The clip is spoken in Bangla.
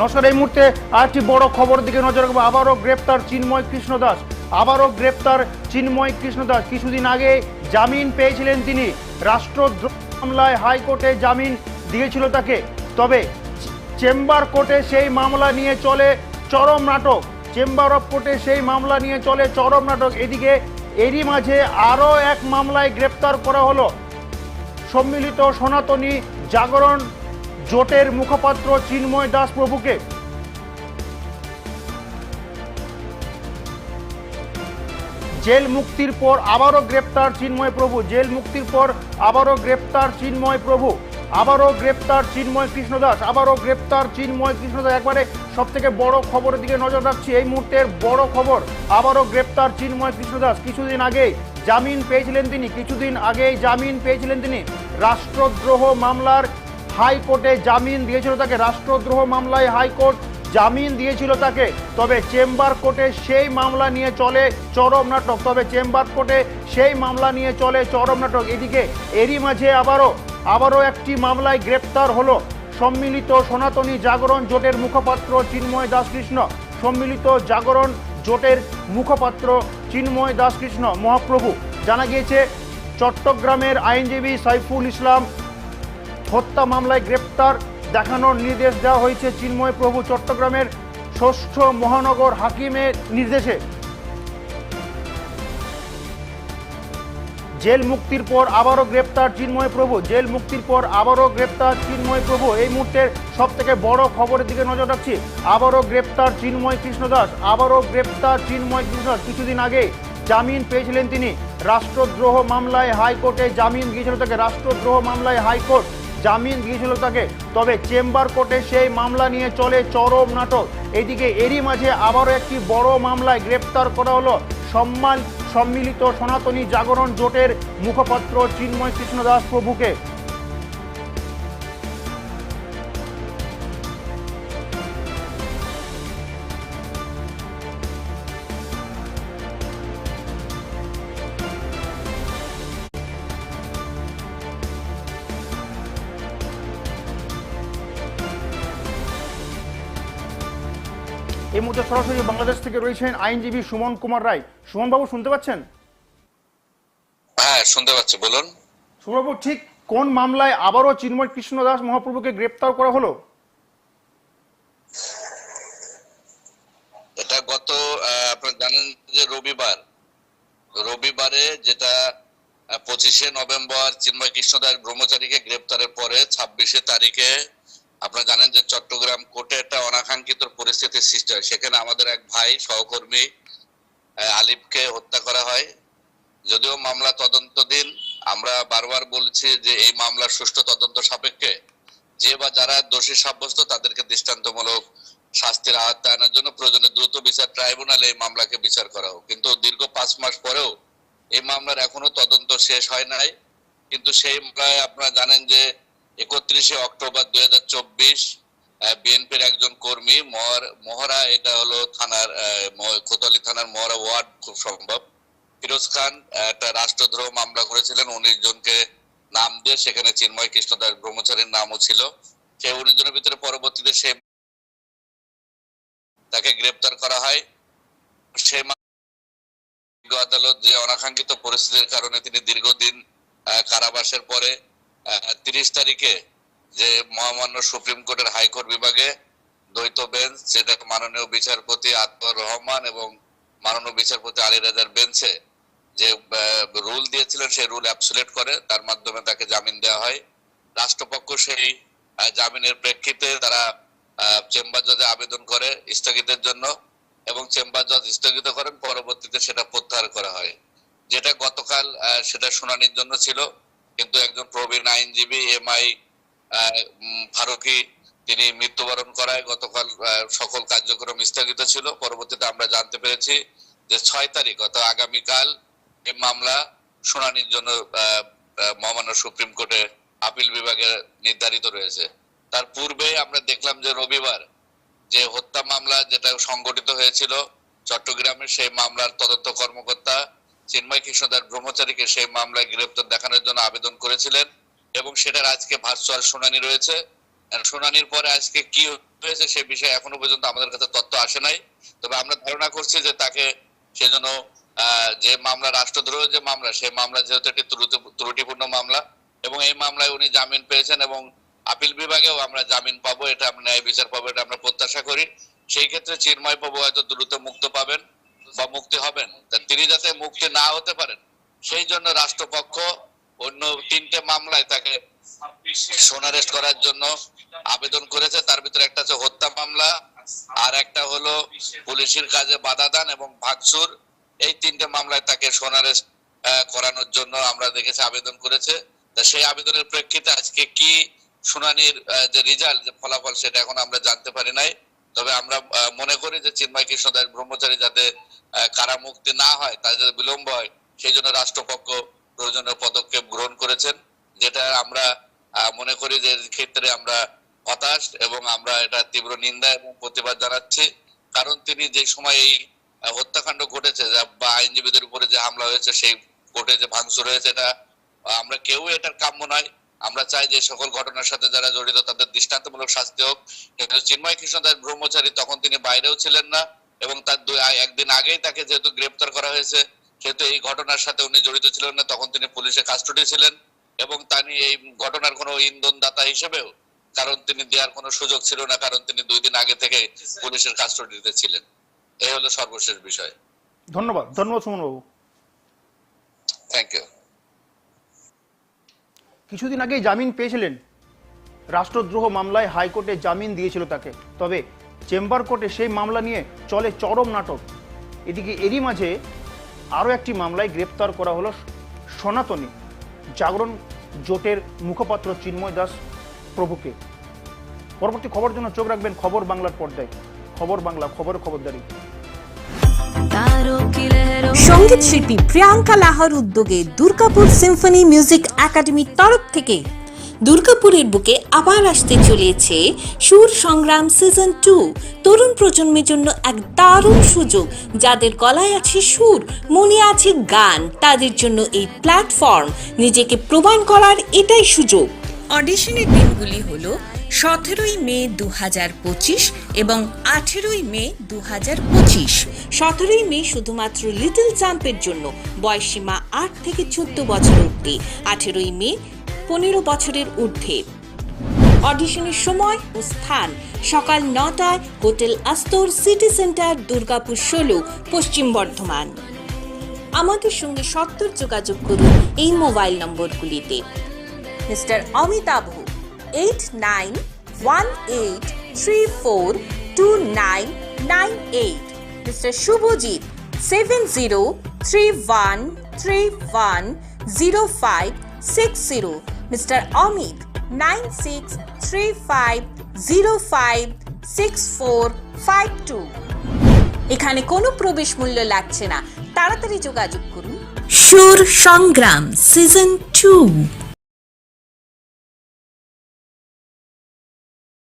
নমস্কার এই মুহূর্তে আরেকটি বড় খবর দিকে নজর রাখব। আবারও গ্রেপ্তার চিন্ময় কৃষ্ণ দাস। আবারও গ্রেপ্তার চিন্ময় কৃষ্ণ দাস। কিছুদিন আগে জামিন পেয়েছিলেন তিনি। রাষ্ট্রদ্রোহ মামলায় হাইকোর্টে জামিন দিয়েছিল তাকে। তবে চেম্বার কোর্টে সেই মামলা নিয়ে চলে চরম নাটক। চেম্বার অফ কোর্টে সেই মামলা নিয়ে চলে চরম নাটক। এদিকে এরই মাঝে আরও এক মামলায় গ্রেপ্তার করা হলো। সম্মিলিত সনাতনী জাগরণ জোটের মুখপাত্র চিন্ময় দাস প্রভুকে। জেল মুক্তির পর আবারও গ্রেপ্তার চিন্ময় প্রভু। জেল মুক্তির পর আবারও গ্রেপ্তার চিন্ময় প্রভু। আবারও গ্রেপ্তার চিন্ময় কৃষ্ণ দাস। আবারও গ্রেপ্তার চিন্ময় কৃষ্ণ দাস। একবারে সব থেকে বড় খবরের দিকে নজর রাখছি। এই মুহূর্তের বড় খবর, আবারও গ্রেপ্তার চিন্ময় কৃষ্ণ দাস। কিছুদিন আগে জামিন পেয়েছিলেন তিনি। কিছুদিন আগেই জামিন পেয়েছিলেন তিনি। রাষ্ট্রদ্রোহ মামলার হাইকোর্টে জামিন দিয়েছিল তাকে, রাষ্ট্রদ্রোহ মামলায় হাইকোর্ট জামিন দিয়েছিল তাকে। তবে চেম্বার কোর্টে সেই মামলা নিয়ে চলে চরম নাটক। তবে চেম্বার কোর্টে সেই মামলা নিয়ে চলে চরম নাটক। এদিকে এরই মাঝে আবারও আবারও একটি মামলায় গ্রেপ্তার হলো সম্মিলিত সনাতনী জাগরণ জোটের মুখপাত্র চিন্ময় দাসকৃষ্ণ সম্মিলিত জাগরণ জোটের মুখপাত্র চিন্ময় দাসকৃষ্ণ মহাপ্রভু। জানা গিয়েছে, চট্টগ্রামের আইনজীবী সাইফুল ইসলাম হত্যা মামলায় গ্রেপ্তার। দেখানোর নির্দেশ দেওয়া হয়েছে চিন্ময় প্রভু চট্টগ্রামের ষষ্ঠ মহানগর হাকিমের নির্দেশে। জেল মুক্তির পর আবারও গ্রেপ্তার চিন্ময় প্রভু। জেল মুক্তির পর আবারও গ্রেপ্তার চিন্ময় প্রভু। এই মুহূর্তের সব থেকে বড় খবরের দিকে নজর রাখছি। আবারও গ্রেপ্তার চিন্ময় কৃষ্ণ দাস। আবারও গ্রেপ্তার চিন্ময় কৃষ্ণ দাস। কিছুদিন আগে জামিন পেয়েছিলেন তিনি। রাষ্ট্রদ্রোহ মামলায় হাইকোর্টে জামিন গিয়েছিল তাকে। রাষ্ট্রদ্রোহ মামলায় হাইকোর্ট জামিন দিয়েছিল তাকে। তবে চেম্বার কোর্টে সেই মামলা নিয়ে চলে চরম নাটক। এদিকে এরই মাঝে আবারও একটি বড় মামলায় গ্রেপ্তার করা হলো সম্মান সম্মিলিত সনাতনী জাগরণ জোটের মুখপাত্র চিন্ময় কৃষ্ণ দাস প্রভুকে। এই মুহূর্তে সরাসরি বাংলাদেশ থেকে রয়েছেন আইনজীবী সুমন কুমার রায়। সুমন বাবু শুনতে পাচ্ছেন? হ্যাঁ শুনতে পাচ্ছি বলুন। সুমনবাবু ঠিক কোন মামলায় আবারও চিন্ময় কৃষ্ণ দাস মহাপ্রভুকে গ্রেপ্তার করা হলো? এটা গত আপনারা জানেন যে রবিবার রবিবারে যেটা পঁচিশে নভেম্বর চিন্ময় কৃষ্ণদাস ব্রহ্মচারীকে গ্রেপ্তারের পরে ছাব্বিশে তারিখে আপনারা জানেন যে চট্টগ্রাম সৃষ্টি হয় সেখানে আমাদের এক ভাই সহকর্মী আলিফকে হত্যা করা হয়। যদিও মামলা তদন্তদিন আমরা বারবার বলছি যে এই মামলার সুষ্ঠু তদন্ত সাপেক্ষে। যে বা যারা দোষী সাব্যস্ত, তাদেরকে দৃষ্টান্তমূলক শাস্তির আওতায় আনার জন্য প্রয়োজনে দ্রুত বিচার ট্রাইব্যুনালে এই মামলাকে বিচার করা হোক। কিন্তু দীর্ঘ পাঁচ মাস পরেও এই মামলার এখনও তদন্ত শেষ হয় নাই। কিন্তু সেই মামলায় আপনারা জানেন যে একত্রিশে অক্টোবর দুই হাজার চব্বিশ বিএনপির একজন কর্মী মহর এটা হলো থানার কোতোয়ালি থানার মহড়া ওয়ার্ড খুব সম্ভব। ফিরোজ খান একটা রাষ্ট্রদ্রোহ মামলা করেছিলেন উনিশ জনকে নাম দিয়ে, সেখানে চিন্ময় কৃষ্ণ দাস ব্রহ্মচারীর নামও ছিল। সেই উনিশ জনের ভিতরে পরবর্তীতে সে তাকে গ্রেপ্তার করা হয়। সে আদালত যে অনাকাঙ্ক্ষিত পরিস্থিতির কারণে তিনি দীর্ঘদিন কারাবাসের পরে তিরিশ তারিখে যে মহামান্য সুপ্রিম কোর্টের হাইকোর্ট বিভাগে দ্বৈত বেঞ্চ যেটা মাননীয় বিচারপতি আতর রহমান এবং মাননীয় বিচারপতি আলী রাজার বেঞ্চে যে রুল দিয়েছিলেন, সেই রুল অ্যাবসুলেট করে। তার মাধ্যমে তাকে জামিন দেওয়া হয়। রাষ্ট্রপক্ষ সেই জামিনের প্রেক্ষিতে তারা চেম্বার জজে আবেদন করে স্থগিতের জন্য এবং চেম্বার জজ স্থগিত করেন, পরবর্তীতে সেটা প্রত্যাহার করা হয়। যেটা গতকাল সেটা শুনানির জন্য ছিল, কিন্তু একজন প্রবীণ আইনজীবী এম আই ফারুকি, তিনি মৃত্যুবরণ করায় গতকাল সকল কার্যক্রম স্থগিত ছিল। পরবর্তীতে আমরা জানতে পেরেছি যে ছয় তারিখ, অর্থাৎ আগামীকাল এই মামলা শুনানির জন্য মহামান্য সুপ্রিম কোর্টে আপিল বিভাগে নির্ধারিত রয়েছে। তার পূর্বে আমরা দেখলাম যে রবিবার যে হত্যা মামলা যেটা সংগঠিত হয়েছিল চট্টগ্রামের সেই মামলার তদন্ত কর্মকর্তা চিন্ময় কৃষ্ণদার ব্রহ্মচারীকে সেই মামলায় গ্রেপ্তার দেখানোর জন্য আবেদন করেছিলেন। এবং সেটার আজকে ভার্চুয়াল শুনানি রয়েছে। শুনানির পরে আজকে কি হয়েছে সে বিষয়ে এখনও পর্যন্ত আমাদের কাছে তথ্য আসে নাই। তবে আমরা ধারণা করছি যে তাকে সেজন্য যে মামলা রাষ্ট্রদ্রোহ যে মামলা সেই মামলা যেহেতু একটি ত্রুটিপূর্ণ মামলা এবং এই মামলায় উনি জামিন পেয়েছেন এবং আপিল বিভাগেও আমরা জামিন পাবো, এটা আমরা ন্যায় বিচার পাবো, এটা আমরা প্রত্যাশা করি। সেই ক্ষেত্রে চিন্ময় পাবো হয়তো দ্রুত মুক্ত পাবেন বা মুক্তি হবেন। তিনি যাতে মুক্তি না হতে পারেন, সেই জন্য রাষ্ট্রপক্ষ অন্য তিনটে মামলায় তাকে সোনারেস্ট করার জন্য আবেদন করেছে। তার ভিতরে একটা হচ্ছে হত্যা মামলা, আর একটা হলো পুলিশের কাজে বাধা দান এবং ভাগসুর এই তিনটে মামলায় তাকে সোনারেস্ট করানোর জন্য আমরা দেখেছি আবেদন করেছে। তা সেই আবেদনের প্রেক্ষিতে আজকে কি শুনানির যে রেজাল্ট যে ফলাফল সেটা এখন আমরা জানতে পারি নাই। তবে আমরা মনে করি যে চিন্ময় কৃষ্ণ দাস ব্রহ্মচারী যাতে কারামুক্তি না হয়, তার যাতে বিলম্ব হয়, সেই জন্য রাষ্ট্রপক্ষ প্রয়োজনীয় করেছেন, যেটা আমরা মনে করি যে ক্ষেত্রে আমরা হতাশ এবং আমরা এটা তীব্র নিন্দা এবং প্রতিবাদ জানাচ্ছি। কারণ তিনি যে সময় এই হত্যাকাণ্ড ঘটেছে বা আইনজীবীদের উপরে যে হামলা হয়েছে, সেই কোর্টে যে ভাঙচুর হয়েছে, এটা আমরা কেউ এটার কাম্য নয়। আমরা চাই যে সকল ঘটনার সাথে যারা জড়িত, তাদের দৃষ্টান্তমূলক শাস্তি হোক। কিন্তু চিন্ময় কৃষ্ণ দাস ব্রহ্মচারী তখন তিনি বাইরেও ছিলেন না এবং তার একদিন আগেই তাকে যেহেতু গ্রেপ্তার করা হয়েছে, সেহেতু এই ঘটনার সাথে উনি জড়িত ছিলেন না, তখন তিনি পুলিশের কাস্টডি ছিলেন। এবং তিনি এই ঘটনার কোনো ইন্ধনদাতা হিসেবেও কারণ তিনি দেওয়ার কোনো সুযোগ ছিল না কারণ তিনি দুই দিন আগে থেকে পুলিশের কাস্টডিতে ছিলেন। এই হলো সর্বশেষ বিষয়। ধন্যবাদ। ধন্যবাদ সুমনবাবু। থ্যাংক ইউ কিছুদিন আগেই জামিন পেয়েছিলেন। রাষ্ট্রদ্রোহ মামলায় হাইকোর্টে জামিন দিয়েছিল তাকে। তবে চেম্বার কোর্টে সেই মামলা নিয়ে চলে চরম নাটক। এদিকে এরই মাঝে আরও একটি মামলায় গ্রেপ্তার করা হলো সনাতনী। জাগরণ জোটের মুখপাত্র চিন্ময় দাস প্রভুকে। পরবর্তী খবর জন্য চোখ রাখবেন খবর বাংলার পর্দায়। খবর বাংলা, খবর খবরদারি। সংগীত শিল্পী প্রিয়াঙ্কা লাহার উদ্যোগে দুর্গাপুর সিম্ফনি মিউজিক একাডেমির তরফ থেকে দুর্গাপুরের বুকে আবার আসতে চলেছে সুর সংগ্রাম সিজন টু তরুণ প্রজন্মের জন্য এক দারুণ সুযোগ যাদের গলায় আছে সুর মনে আছে গান তাদের জন্য এই প্ল্যাটফর্ম নিজেকে প্রমাণ করার এটাই সুযোগ। অডিশনের দিনগুলি হলো সতেরোই মে দু হাজার পঁচিশ এবং আঠেরোই মে দু হাজার পঁচিশ। সতেরোই মে শুধুমাত্র লিটল চাম্পের জন্য বয়সীমা আট থেকে চোদ্দ বছর অব্দি আঠেরোই মে পনেরো বছরের ঊর্ধ্বে। অডিশনের সময় ও স্থান, সকাল নটায় hotel Astor city centre, Durgapur ষোলো, পশ্চিম বর্ধমান। আমাদের সঙ্গে সত্তর যোগাযোগ করুন এই mobile নম্বরগুলিতে। Mister Amitabh eight nine one eight three four two nine nine eight. Mister Subhajit, seven zero three one three one zero five six zero. Mister Amit nine six three five zero five six four five two এখানে কোনো প্রবেশ মূল্য লাগছে না। তাড়াতাড়ি যোগাযোগ করুন। সুর সংগ্রাম সিজন টু